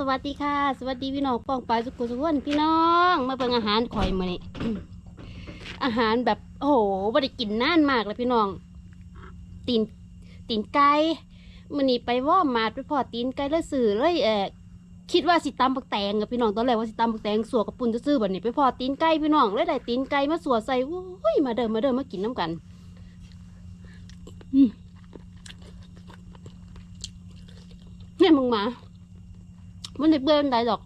สวัสดีค่ะ สวัสดีพี่น้องป้องปลายสุกุสุวนพี่น้องมาเป็นอาหารข่อยมานี่ อาหารแบบโอ้โหไม่ได้กินนานมากเลยพี่น้อง ตีนตีนไก่มันนี่ไปว่ามาดไปพอตีนไก่แล้วสื่อเลยเออคิดว่าสิตำปักแตงกับพี่น้องตอนแรกว่าสิตำปักแตงสัวกับปุ่นจะซื้อแบบนี้ไปพอตีนไก่พี่น้องเลยได้ตีนไก่มาสัวใส่โอ้ยมาเดิมมาเดิมมากินน้ำกันอืมเนี่ยมึงมา มันได้เบื่อมันได้ดอก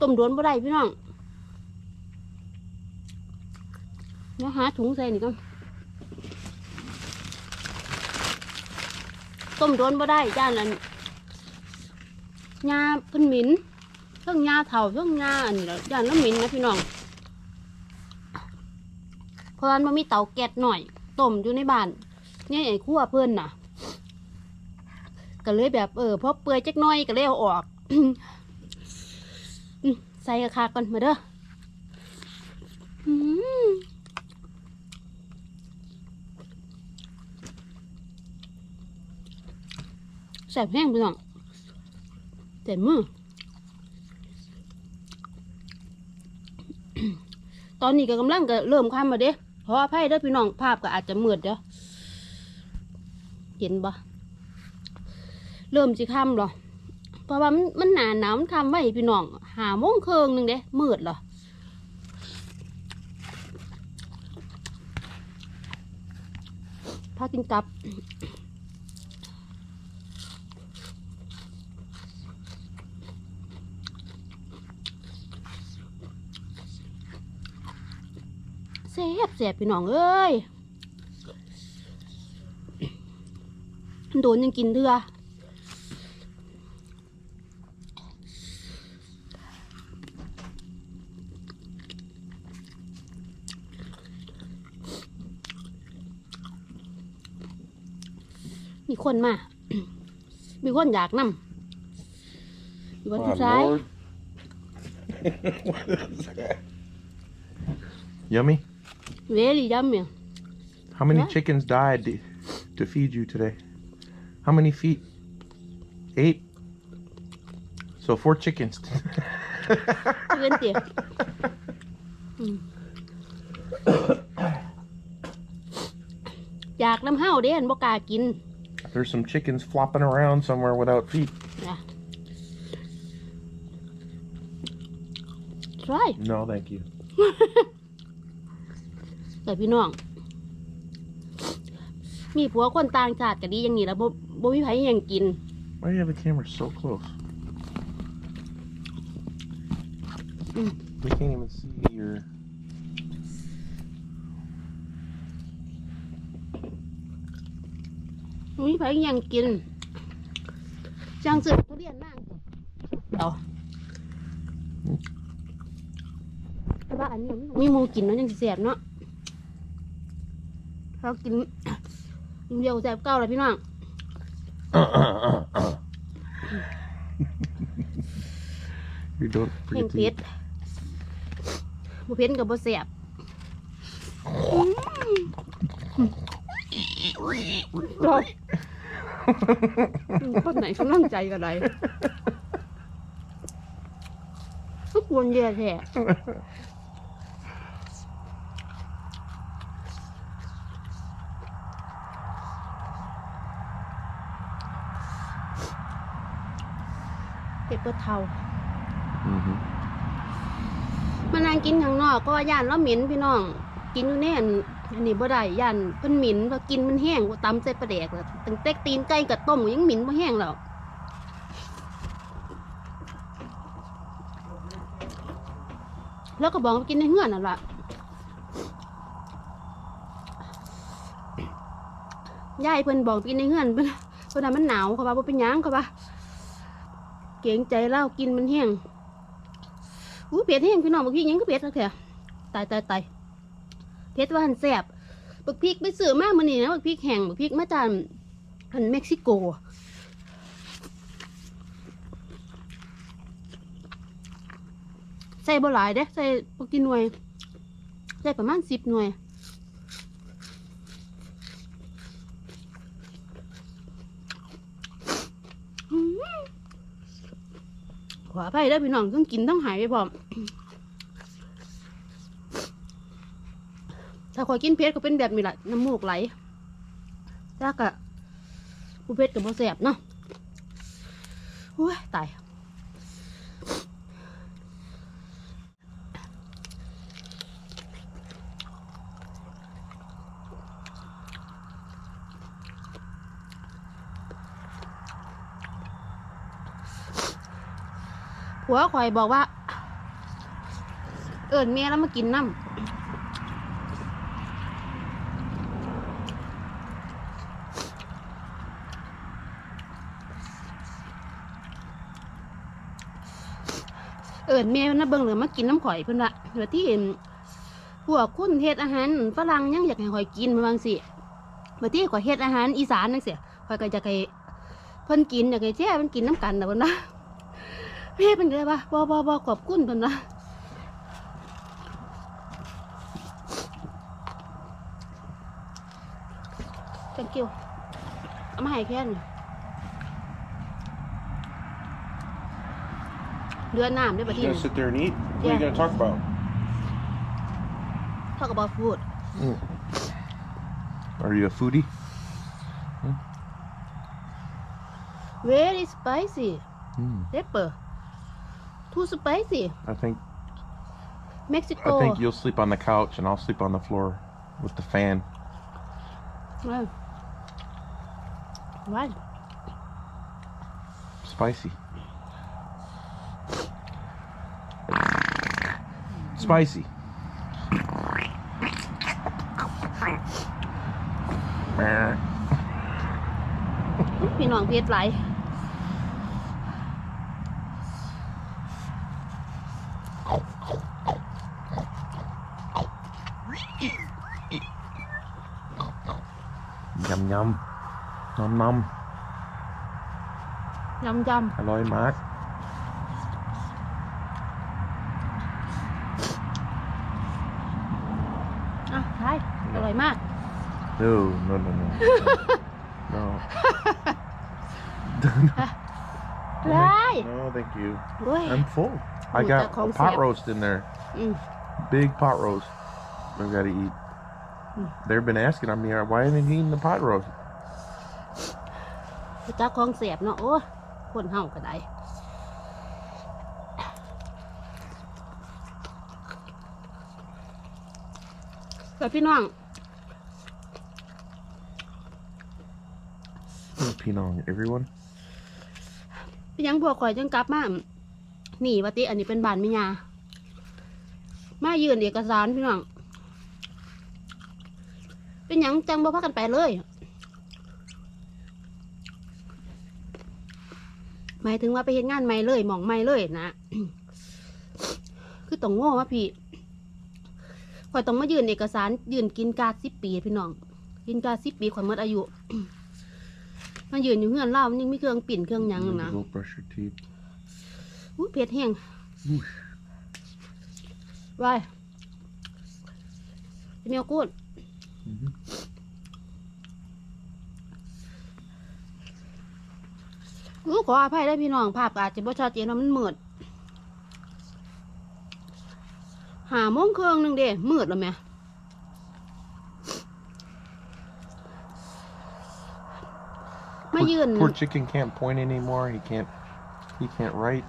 ต้มโดวนบ่ได้พี่น้องเดี๋ยวหาถุงใส่นี่ก่อนต้มโดวนบ่ได้จ้านอันยาเพิ่นหมิ่นเรื่องยาเถ่าเรื่องยาอันนี้และย่านน้ำหมิ่นนะพี่น้องเพราะว่ามันมีเตาแก๊สหน่อยต้มอยู่ในบ้านเนี่ยไอ้ขั้วเพิ่นน่ะก็เลยแบบเออพอเปื่อยจักหน้อยก็เลยเอาออก ใส่กระคาก่อนมาเด้อแสบแห้งไปหน่องเต็มมือ ตอนนี้ก็กำลังก็เริ่มความมาเด้เพราะว่าไพ่เด้อพี่น้องภาพก็อาจจะมืดเด้อเห็นบ่เริ่มสิค่ำหรอ เพราะว่ามันมันหนาหนาวมันคำไว้พี่น้องหาโมงเคิงหนึ่งเด้มืดเหรอพากินกลับแซ่บแซ่บพี่น้องเอ้ยโดนยังกินเถื่อ มี คนมา มีคนอยากนำมีคนผู้ชาย Lord. what is that? Yummy. เวลี่ยำเนี่ย How many What? chickens died to, to feed you today? How many feet? Eight. So four chickens. เว้นเตี๋ยอืมอยากน้ำเห้าเด้นบ่กล้ากิน There's some chickens flopping around somewhere without feet. นะใช่ No, thank you. แต่พี่น้อง มีผัวคนต่างชาติก็ดีอย่างนี้แล้วบ่บ่มีไผหยังกิน Why do you have the camera so close? Mm. We can't even see your. มีไผหยังกินจ้างซื้อทุเรียนมากเอาแต่ว่าอันนี้มันมีหมูกินเนาะยังสิแซ่บเนาะเรากินกินเดียวแซ่บเก้าเลยพี่น้อง you don't แห้ง forget เผ็ to ดบ่เผ็ดกับบ่แซ่บ เราคนไหนกำลังใจกันไรทุกวนเย่แท้เผ็ดเปิดเทา Mhm. มานั่งกินข้างนอกก็ย่านแล้วเหม็นพี่น้อง กินอยู่เนี่ย อันนี้บ่ได้ย่านเพิ่นหม็นพรากินมันแห้งตำใส่ปลาแดกแล้วตั้งแต่ตีนไก่กับต้มยังหม็นบ่แห้งแล้วแล้วก็บอกกินในเฮือนนั่นล่ะยายเพิ่นบอกกินในเฮือนเพิ่นเพิ่นมันหนาวเขาว่าบ่เป็นหยังเขาว่าเกรงใจเล่ากินมันแห้งอู้เผ็ดแห้งพี่น้องบักพริกหยังก็เผ็ดแล้วแค่ตายตายตาย เผ็ดว่าหันแสบบักพริกไปซื้อมากมื้อนี้นะบักพริกแห้งบักพริกมาจากหันเม็กซิโกใส่บ่หลายเด้ใส่บ่กี่หน่วยใส่ประมาณ10หน่วยขออภัยเด้พี่น้องต้องกินต้องหายไปพร้อม ถ้าขอยกินเผ็ดก็เป็นแบบนี้แหละน้ำมูกไหลถ้ากะผู้เผ็ดกับบ่แสบเนาะโอ้ยตายผัวข่อยบอกว่า เอิญเมียแล้วมากินน้ำ อิญแม่นะเบิ่งเหลือมากินน้ำข่อยเพิ่นละเหลือที่พวกคุณเฮ็ดอาหารฝรั่งยังอยากให้ข่อยกินมาบางสิเมื่อที่ข่อยเฮ็ดอาหารอีสานจังซี่ข่อยก็จะให้เพิ่นกินอยากให้แช่เพิ่นกินน้ำกันนะเพิ่นนะแม่เพิ่นก็เลยว่าบ่บ่บ่ขอบคุณเพิ่นนะ thank you เอามาให้แค่นี้ เดือนน้ำด้วยประ You เทศ gonna sit there and eat? What are Yeah. you gonna talk about? talk about food Are you a foodie? very spicy Mm. pepper too spicy I think Mexico I think you'll sleep on the couch and I'll sleep on the floor with the fan. เออ Why Spicy. Spicy. พี่น้องเพชรไหลาย Yum yum. Nom nom. ยำย Aloy Mark. ำ มาก No, no, no, no. no. ได้ No, thank you. เว้ย I'm full. I Ooh, got that a concept. pot roast in there. อืม Big pot roast. I gotta eat. Mm. They've been asking on me, why haven't you eaten the pot roast? จ้าของเสียบเนาะโอ้ยคนเฮาก็ได้แต่พี่น้อง Pinong, everyone. ยังพวกข่อยจังกลับมาหนีวะติอันนี้เป็นบานมิยามายืนเอกสารพี่น้อง เป็นยังจังบ่พากันไปเลยหมายถึงว่าไปเฮ็ดงานใหม่เลยหมองใหม่เลยนะคือต้องโง่วะพี่ข่อยต้องมายืนเอกสาร ยืนกินกาสิบปีพี่น้อง กินกาสิบปีข่อยหมดอายุ มายืนอยู่เฮือนเล่ามันยังมีเครื่องปิ่นเครื่องหยังอยู่นะ Go brush your teeth. อู้เผ็ดแห้ง Whoosh. วายเมียวกูด Mhm. อู้ขออภัยได้พี่น้องภาพอาจจะบ่ชัดเจนว่ามันมืดหาโมงเครื่องหนึงเด้มืดแล้วแม่ มา Poor, ยืน poor chicken can't point anymore. He can't. He can't write.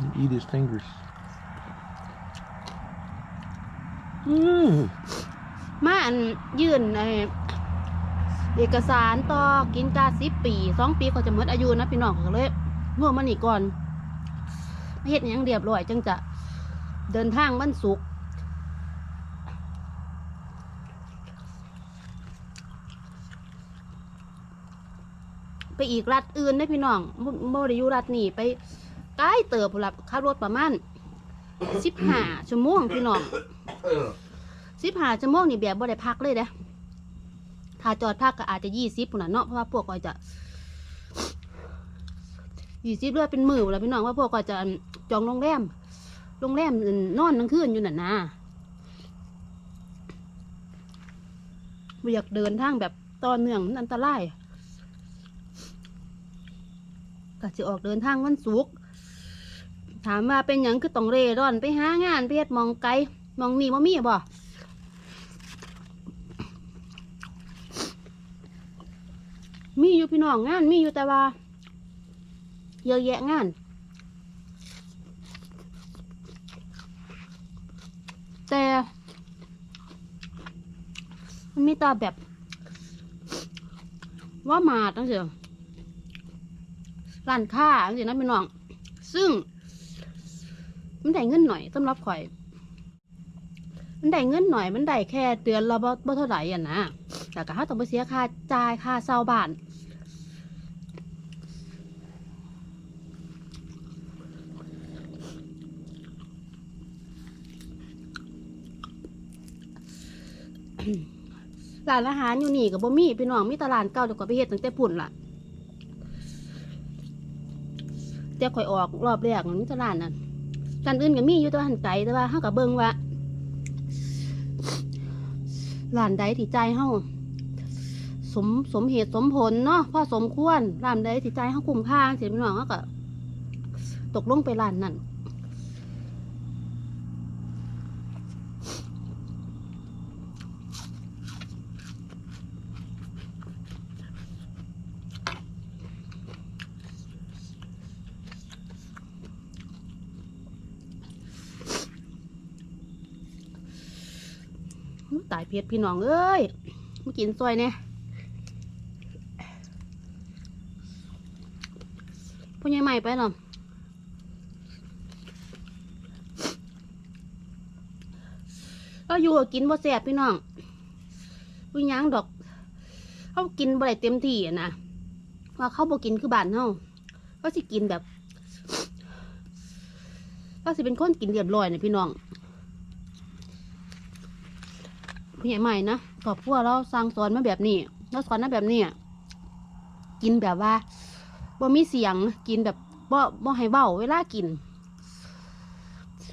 He eat his fingers. Mm. มาอันยื่นไอ้เอกสารต่อกินกาสิบปีสองปีเขาจะหมดอายุนะพี่น้องก็เลยง่วงมานี่ก่อนเฮ็ดหยังเรียบร้อยจังจะเดินทางวันศุกร์ ไปอีกรัฐอื่นได้พี่น้องบ่บ่ได้อยู่รัฐนี้ไปใกล้เติบพุ่นละขับรถประมาณสิบห้าชั่วโมงพี่น้องสิบห้าชั่วโมงนี่แบบบ่ได้พักเลยเด้ถ้าจอดพักก็อาจจะยี่สิบปุ่นน่ะเนาะเพราะว่าพวกก็จะยี่สิบเรือเป็นมือแล้วพี่น้องว่าพวกก็จะจองโรงแรมโรงแรมนอนทั้งคืนอยู่น่ะนะอยากเดินทางแบบต่อเนื่องมันอันตราย ก็สิออกเดินทางวันศุกร์ถามว่าเป็นหยังคือต้องเร่ร่อนไปหางานไปเฮ็ดมองไกลมองนี่บ่มีบ่มีอยู่พี่น้องงานมีอยู่แต่ว่าเยอะแยะงาน แต่มันมีตาแบบว่ามาตั้งเสีย ร้านค้าตั้งเสียนะพี่น้อง ซึ่ง มันได้เงินหน่อยสำหรับข่อย มันได้เงินหน่อยมันได้แค่เดือนละบ่บ่เท่าไหร่อะนะแต่ก็ถ้าต้องไปเสียค่าจ่ายค่าเช่าบ้านร้านอาหารอยู่นี่กับบ่มีพี่น้องมีตลาดเก่าเดี๋ยวก็ไปเฮ็ดตั้งแต่พุ่นล่ะ แต่ข่อยออกรอบแรกมันมีแตลาดนั่นร้านอื่นก็มีอยู่ตัวหันไกลแต่ว่าเฮาก็เบิ่งว่าร้านใดที่ใจเฮาสมสมเหตุสมผลเนาะพอสมควรร้านใดที่ใจเฮาคุ้มค่าสิพี่น้องเฮาก็ตกลงไปร้านนั่น เพชรพี่น้องเอ้ยมากินซอยเนี่ยพ่อใหญ่ใหม่ไปหรอก็อยู่กินบ่แซ่บพี่น้องวิญญางดอกเขากินบ่ได้เต็มที่นะว่าเขาบ่กินคือบ้านเฮาเขาสิกินแบบเขาสิเป็นคนกินเรียบร้อยนะพี่น้อง ผู้ใหญ่ใหม่นะครอบครัวเราสร้างสอนมาแบบนี้เราสอนมาแบบนี้อะกินแบบว่าบ่มีเสียงกินแบบบ่บ่ให้เว้าเวลากิน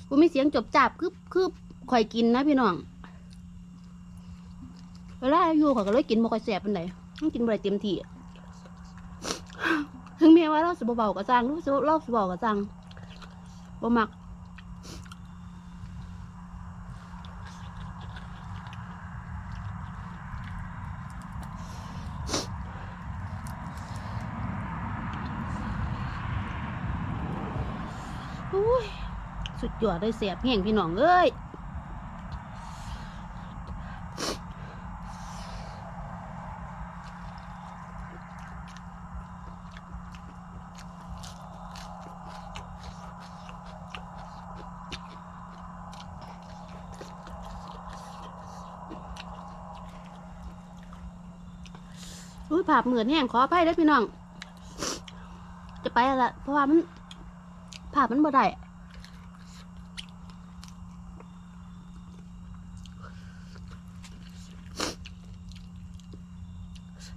บ่มีเสียงจบจับคือคือข่อยกินนะพี่น้องเวลาอยู่ข่อยก็เลยกินบ่ค่อยแซ่บปานใดต้องกินบ่ได้เต็มที่ถึงแม้ว่าเราสิบ่เว้าก็จังรู้สึกเราสิเว้าก็จังบ่มัก สุดยอดเลยเสียบแห้งพี่น้องเอ้ยอุ้ยภาพเหมือนแห้งขออภัยเด้พี่น้อง จะไปแล้วละเพราะว่ามันภาพมันบ่ได้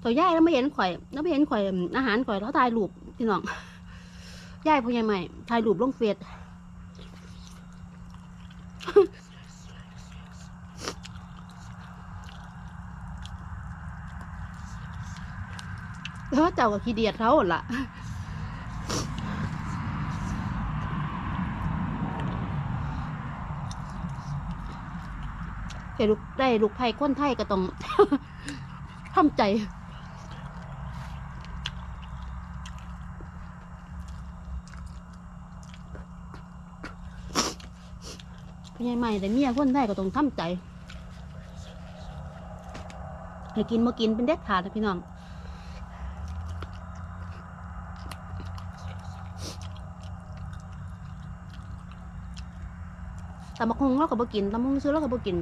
ตัวยายแล้วไม่เห็นข่อย แล้วไม่เห็นข่อยอาหารข่อยแล้วถ่ายรูปพี่น้องยายพ่อใหญ่ใหม่ถ่ายรูปลงเฟซแล้วเจ้าก็ขี้เดียดเขาหั่นล่ะได้ลูกไผ่คนไทยก็ต้องทำใจ พี่ใหญ่ใหม่แต่เมียคนไทยก็ต้องทำใจให้กินมากินเป็นเด็ดขาดนะพี่น้องแต่มะคงเราก็บ่กินตำมงซื้อเราก็บ่กิน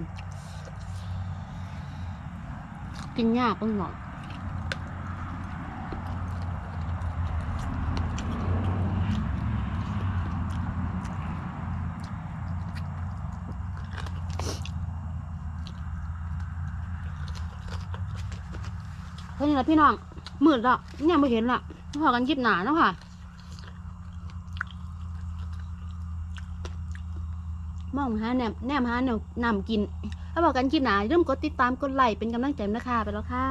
กินยากต้องหน่อย นี่แหละพี่น้องมืดแล้วเนี่ยไม่เห็นละพอกันยิบหนาแล้วค่ะมองหาแนมแนมหาแนวนำกินถ้าบอกกันคลิปหนาอย่าลืมกดติดตามกดไลค์เป็นกำลังใจนะคะไปแล้วค่ะ